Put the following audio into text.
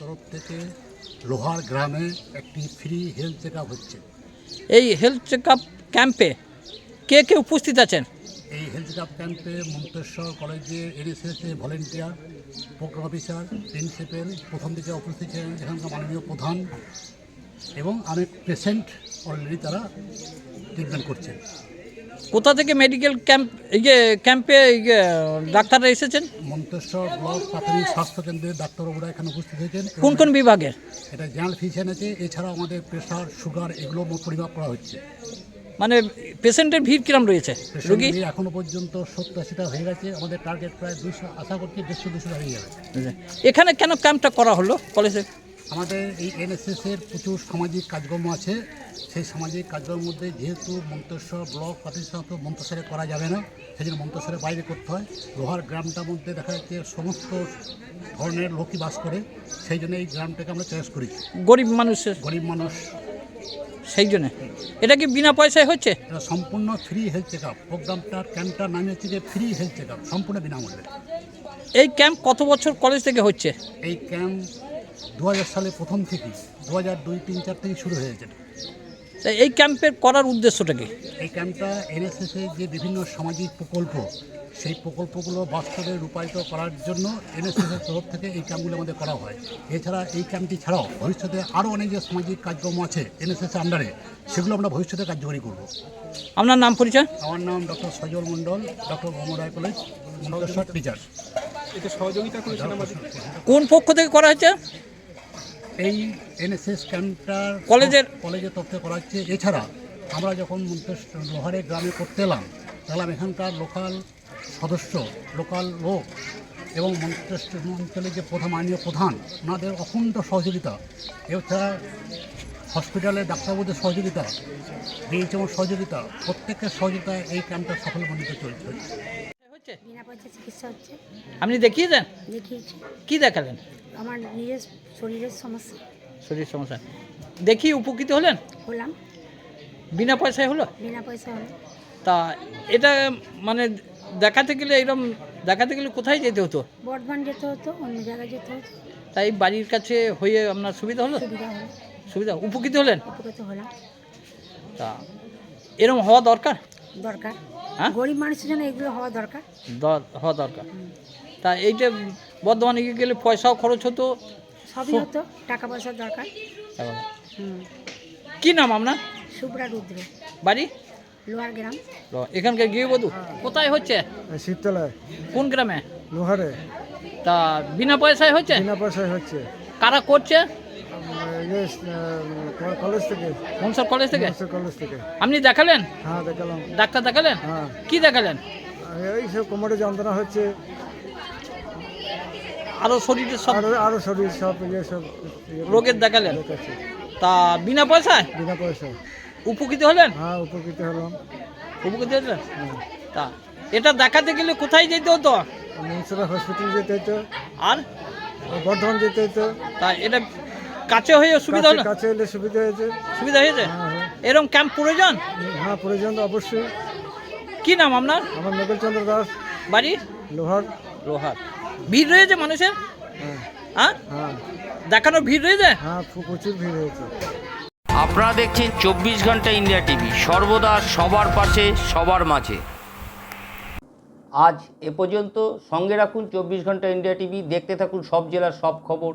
তরফ থেকে লোহার গ্রামে একটি ফ্রি হেলথ চেক হচ্ছে। এই হেলথ চেক আপ ক্যাম্পে কে কে উপস্থিত আছেন? এই হেলথ চেক ক্যাম্পে মন্তেশ্বর কলেজে এনএসএস এ ভলেন্টিয়ার প্রোগ্রাম অফিসার প্রিন্সিপাল প্রথম দিকে উপস্থিত ছিলেন এখানকার মাননীয় প্রধান এবং অনেক পেশেন্ট অলরেডি তারা ট্রিটমেন্ট করছেন। কোথা থেকে মেডিকেল ক্যাম্প ইয়ে ক্যাম্পে ইয়ে ডাক্তাররা এসেছেন? মন্তেশ্বর ব্লক প্রাথমিক স্বাস্থ্য কেন্দ্রের ডাক্তারবাবুরা এখানে উপস্থিত হয়েছেন কোন কোন বিভাগের? এটা জেনারেল ফিজিশিয়ান আছে এছাড়াও আমাদের প্রেশার সুগার এগুলো পরিমাপ করা হচ্ছে। মানে পেশেন্টের ভিড় কিরম রয়েছে? রুগী? এখনও পর্যন্ত সত্তর আশিটা হয়ে গেছে আমাদের টার্গেট প্রায় দুশো আশা করছি দেড়শো দুশো হয়ে যাবে। এখানে কেন ক্যাম্পটা করা হলো কলেজে আমাদের এই এনএসএস এর প্রচুর সামাজিক কাজকর্ম আছে। সেই সামাজিক কাজকর্মের মধ্যে যেহেতু মন্তেশ্বর ব্লক প্রতিষ্ঠানত মন্তেশ্বরে করা যাবে না সেই জন্য মন্তেশ্বরের বাইরে করতে হয়। লোহার গ্রামটার মধ্যে দেখা যাচ্ছে সমস্ত ধরনের লোকই বাস করে সেই জন্য এই গ্রামটাকে আমরা চয়েস করি। গরিব মানুষের গরিব মানুষ। সেই জন্য। এটা কি বিনা পয়সায় হচ্ছে? এটা সম্পূর্ণ ফ্রি হেলথ চেক আপ প্রোগ্রামটার ক্যাম্পটার নাম হচ্ছে যে ফ্রি হেলথ চেক আপ সম্পূর্ণ বিনামূল্যে। এই ক্যাম্প কত বছর কলেজ থেকে হচ্ছে? এই ক্যাম্প দু হাজার সালে প্রথম থেকে দু হাজার দুই তিন চার থেকে শুরু হয়েছে তা এই ক্যাম্পের করার উদ্দেশ্যটা কি? এই ক্যাম্পটা এনএসএসের যে বিভিন্ন সামাজিক প্রকল্প সেই প্রকল্পগুলো বাস্তবে রূপায়িত করার জন্য এনএসএসের তরফ থেকে এই ক্যাম্পগুলো আমাদের করা হয়। এছাড়া এই ক্যাম্পটি ছাড়াও ভবিষ্যতে আরও অনেক যে সামাজিক কার্যক্রম আছে এনএসএস আন্ডারে সেগুলো আমরা ভবিষ্যতে কার্যকরী করব। আপনার নাম পরিচয়? আমার নাম doctor Sajal Mondal doctor Mohammad Roy college teacher কোন পক্ষ থেকে করা হচ্ছে এই এনএসএস ক্যাম্পটার কলেজের- কলেজের তরফ থেকে করা হচ্ছে। এছাড়া আমরা যখন লোহারে গ্রামে করতে এলাম তাহলে এখানকার লোকাল সদস্য লোকাল লোক এবং অঞ্চলের যে প্রধান মাননীয় প্রধান ওনাদের অখণ্ড সহযোগিতা এছাড়া হসপিটালের ডাক্তারবাবুদের সহযোগিতা বিএইচএমর সহযোগিতা প্রত্যেকের সহযোগিতায় এই ক্যাম্পটা সফল সফলমণ্ডিত চলছে। হচ্ছে? বিনা পয়সা চিকিৎসা হচ্ছে। আপনি দেখিয়ে দেন দেখিয়েছি। কি দেখালেন? আমার নিজের শরীরের সমস্যা। শরীর সমস্যা। দেখি উপকৃত হলেন? হলাম। বিনা পয়সায় হলো? বিনা পয়সা হলো। তা এটা মানে দেখাতে গেলে এরকম দেখাতে গেলে কোথায় যেতে হতো? বর্ধমান যেতে হতো অন্য জায়গায় যেতে হতো। তাই বাড়ির কাছে হয়ে আপনার সুবিধা হলো? সুবিধা হলো। সুবিধা। উপকৃত হলেন? উপকৃত হলাম। তা এরকম হওয়া দরকার? দরকার। হ্যাঁ? গরিব মানুষের জন্য এগুলো হওয়া দরকার। দ- হওয়া দরকার। তা এইটা বর্ধমানে গিয়ে গেলে পয়সাও খরচ হতো? সবই হতো টাকা পয়সার দরকার হুম। কি নাম আপনার? শুভ্রা রুদ্র। বাড়ি? লোহার গ্রাম। এখানকার গৃহবধূ কোথায় হচ্ছে? শীততলায়। কোন গ্রামে? লোহারে। তা বিনা পয়সায় হচ্ছে? বিনা পয়সায় হচ্ছে। কারা করছে? কলেজ থেকে। মনসর কলেজ থেকে? কলেজ থেকে। আপনি দেখালেন? হ্যাঁ দেখালাম। ডাক্তার দেখালেন? হ্যাঁ। কি দেখালেন? এই সব কোমরে যন্ত্রণা হচ্ছে। আরও শরীরের সব আরও আরও শরীর সব ইয়ে সব রোগের দেখালেন? তা বিনা পয়সায়? বিনা পয়সা উপকৃত হলেন? হ্যাঁ উপকৃত হলাম। উপকৃত হলেন? হ্যাঁ। তা এটা দেখাতে গেলে কোথায় যেতে হতো? মনসুরা হসপিটাল যেতে হতো। আর? বর্ধমান যেতে হতো। তা এটা কাছে হয়ে সুবিধা হলো? কাছে- এলে সুবিধা হয়েছে। সুবিধা হয়েছে? হ্যাঁ হ্যাঁ। এরকম ক্যাম্প প্রয়োজন? হ্যাঁ প্রয়োজন তো অবশ্যই। কি নাম আপনার? আমার নবেল চন্দ্র দাস। বাড়ি? লোহার। লোহার। ভিড় রয়েছে মানুষের? হ্যাঁ। হ্যাঁ? হ্যাঁ। দেখানোর ভিড় রয়েছে? হ্যাঁ প্রচুর ভিড় হয়েছে আপনারা দেখছেন চব্বিশ ঘণ্টা ইন্ডিয়া টিভি। সর্বদা সবার পাশে সবার মাঝে। আজ এ পর্যন্ত সঙ্গে রাখুন চব্বিশ ঘণ্টা ইন্ডিয়া টিভি। দেখতে থাকুন সব জেলার সব খবর।